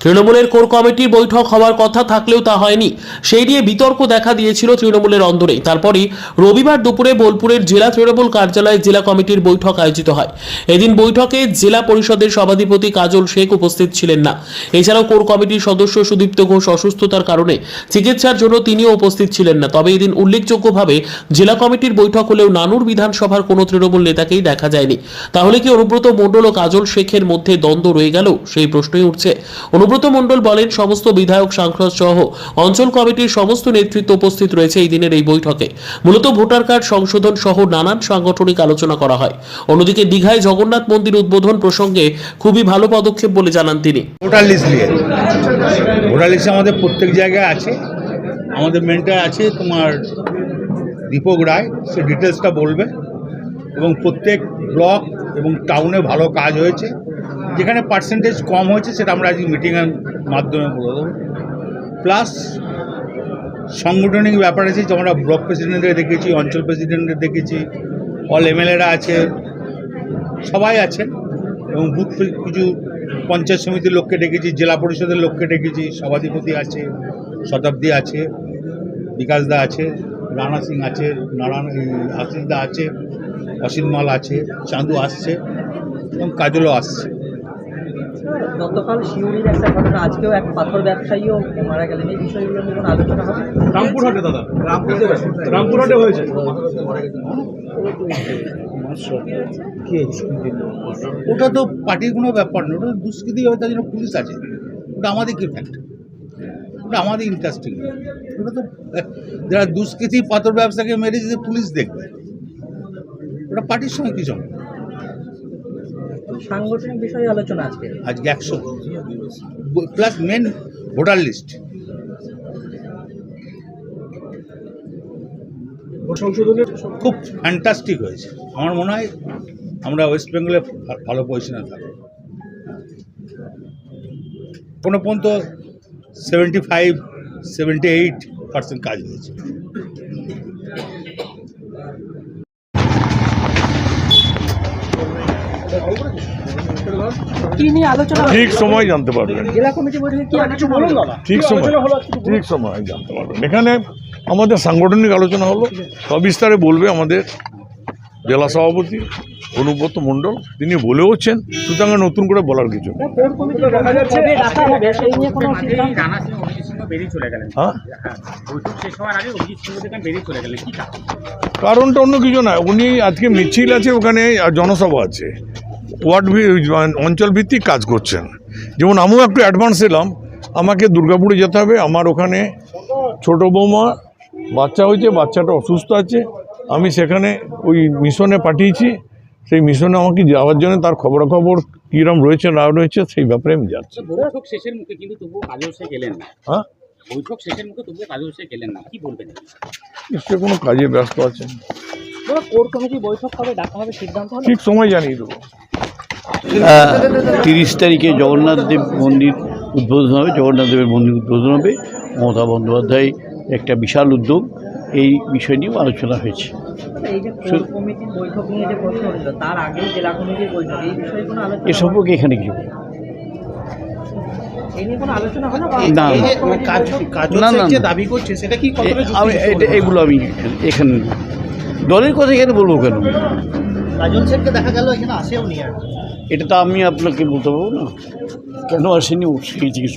তৃণমূলের কোর কমিটির বৈঠক হওয়ার কথা থাকলেও তা হয়নি। সেই নিয়ে বিতর্ক দেখা দিয়েছিল তৃণমূলের অন্দরে। তারপরই রবিবার দুপুরে বোলপুরের জেলা তৃণমূল কার্যালয়ে জেলা কমিটির বৈঠক আয়োজিত হয়। এদিন বৈঠকে জেলা পরিষদের সভাধিপতি কাজল শেখ উপস্থিত ছিলেন না। এছাড়াও কোর কমিটির সদস্য সুদীপ্ত ঘোষ অসুস্থতার কারণে চিকিৎসার জন্য তিনিও উপস্থিত ছিলেন না। তবে এদিন উল্লেখযোগ্যভাবে জেলা কমিটির বৈঠক হলেও নানুর বিধানসভার কোনো তৃণমূল নেতাকেই দেখা যায়নি। তাহলে কি অনুব্রত মণ্ডল ও কাজল শেখের মধ্যে দ্বন্দ্ব রয়ে গেল? সেই প্রশ্নই উঠছে। মণ্ডল বলেন, সমস্ত বিধায়ক, সাংসদ সহ অঞ্চল কমিটির সমস্ত নেতৃত্ব উপস্থিত রয়েছে এই দিনের এই বৈঠকে। মূলত ভোটার কার্ড সংশোধন সহ নানান সাংগঠনিক আলোচনা করা হয়। অন্যদিকে দীঘায় জগন্নাথ মন্দির উদ্বোধন প্রসঙ্গে খুবই ভালো পদক্ষেপ বলে জানান তিনি। ভোটার লিস্ট নিয়ে ভোটার লিস্ট আমাদের প্রত্যেক জায়গায় আছে। আমাদের মেন্টার আছে তোমার দীপক রায়, সে ডিটেলসটা বলবে। এবং প্রত্যেক ব্লক এবং টাউনে ভালো কাজ হয়েছে। যেখানে পার্সেন্টেজ কম হয়েছে, সেটা আমরা আজকে মিটিংয়ের মাধ্যমে বলে দেবো। প্লাস সাংগঠনিক ব্যাপার আছে যে আমরা ব্লক প্রেসিডেন্টদের দেখেছি, অঞ্চল প্রেসিডেন্টদের দেখেছি অল এমএলএরা আছে, সবাই আছে, এবং বুথ কিছু পঞ্চায়েত সমিতির লোককে ডেকেছি, জেলা পরিষদের লোককে ডেকেছি, সভাধিপতি আছে, শতাব্দী আছে বিকাশদা আছে, রানা সিং আছে, নারায়ণ আশিসদা আছে অসিত মাল আছে, চাঁদু আসছে, এবং কাজলও আসছে। গতকাল শিউরির একটা ঘটনা আজকেও এক পাথর ব্যবসায়ীও মারা গেলেন। এই বিষয়গুলো নিয়ে কোনো আলোচনা হবে? রামপুরহাটে দাদা। রামপুরহাটে হয়েছে। ওটা তো পার্টির কোনো ব্যাপার নয় ওটা দুষ্কৃতি হবে তার জন্য পুলিশ আছে। ওটা আমাদের কি ফ্যাক্ট ওটা আমাদের ইন্টারেস্টিং ওটা তো যারা দুষ্কৃতি পাথর ব্যবসাকে মেরেছে পুলিশ দেখবে। ওটা পার্টির সঙ্গে কি সাংগঠনিক বিষয়ে আলোচনা আজকে। আজকে একশো। প্লাস মেন ভোটার লিস্ট সংশোধনের খুব ফ্যান্টাস্টিক হয়েছে। আমার মনে হয় আমরা ওয়েস্ট বেঙ্গলে ভালো পজিশনে থাকব। কোনো পর্যন্ত seventy five seventy eight percent কাজ হয়েছে কি নিয়ে আলোচনা ঠিক সময় জানতে পারবেন জেলা কমিটি বৈঠকে কি আলোচনা বলুন হলো? দাদা ঠিক সময় ঠিক সময় জানতে পারবেন এখানে আমাদের সাংগঠনিক আলোচনা হলো সবিস্তারে বলবে আমাদের জেলা সভাপতি অনুব্রত মণ্ডল তিনি বলেওছেন সুতরাং নতুন করে বলার কিছু হ্যাঁ? হ্যাঁ কারণটা অন্য কিছু না উনি আজকে মিছিল আছে ওখানে আর জনসভা আছে। ওয়ার্ড ভি- অঞ্চল ভিত্তিক কাজ করছেন। যেমন আমিও একটু অ্যাডভান্স এলাম। আমাকে দুর্গাপুরে যেতে হবে। আমার ওখানে ছোট বৌমা বাচ্চা হয়েছে বাচ্চাটা অসুস্থ আছে। আমি সেখানে ওই মিশনে পাঠিয়েছি। সেই মিশনে আমাকে যাওয়ার জন্য তার খবরাখবর কীরকম রয়েছে না রয়েছে সেই ব্যাপারে আমি যাচ্ছি। বৈঠক শেষের মুখে কিন্তু তবুও কাজল সে গেলেন না। হ্যাঁ? বৈঠক শেষের মুখে তবুও কাজল সে গেলেন না। কি বলবেন? নিশ্চয়ই কোনো কাজে ব্যস্ত আছেন। ধরো কোর কমিটি বৈঠক কবে ডাকা হবে সিদ্ধান্ত ঠিক সময় জানিয়ে দেবো। তিরিশ তারিখে জগন্নাথ দেব মন্দির উদ্বোধন হবে জগন্নাথ দেবের মন্দির উদ্বোধন হবে মমতা বন্দ্যোপাধ্যায় একটা বিশাল উদ্যোগ এই বিষয় নিয়েও আলোচনা হয়েছে এই যে কোর কমিটির বৈঠক নিয়ে যে প্রশ্ন উঠল তার আগেই জেলা কমিটির বৈঠক এই বিষয়ে কোনো আলোচনা এ সম্পর্কে এখানে কিছু না। এই নিয়ে কোনো আলোচনা হলো বা না, এই যে না। কাজ না, না, না। দাবি করছে সেটা কি আমি এগুলো আমি এখানে- এখানে দলের কথা এখানে বলব কেন কাজল শেখকে দেখা গেল, এখানে আসেও নি আর এটা তো আমি আপনাকে বলতে পারব না কেন আসেনি সেই জিজ্ঞেস।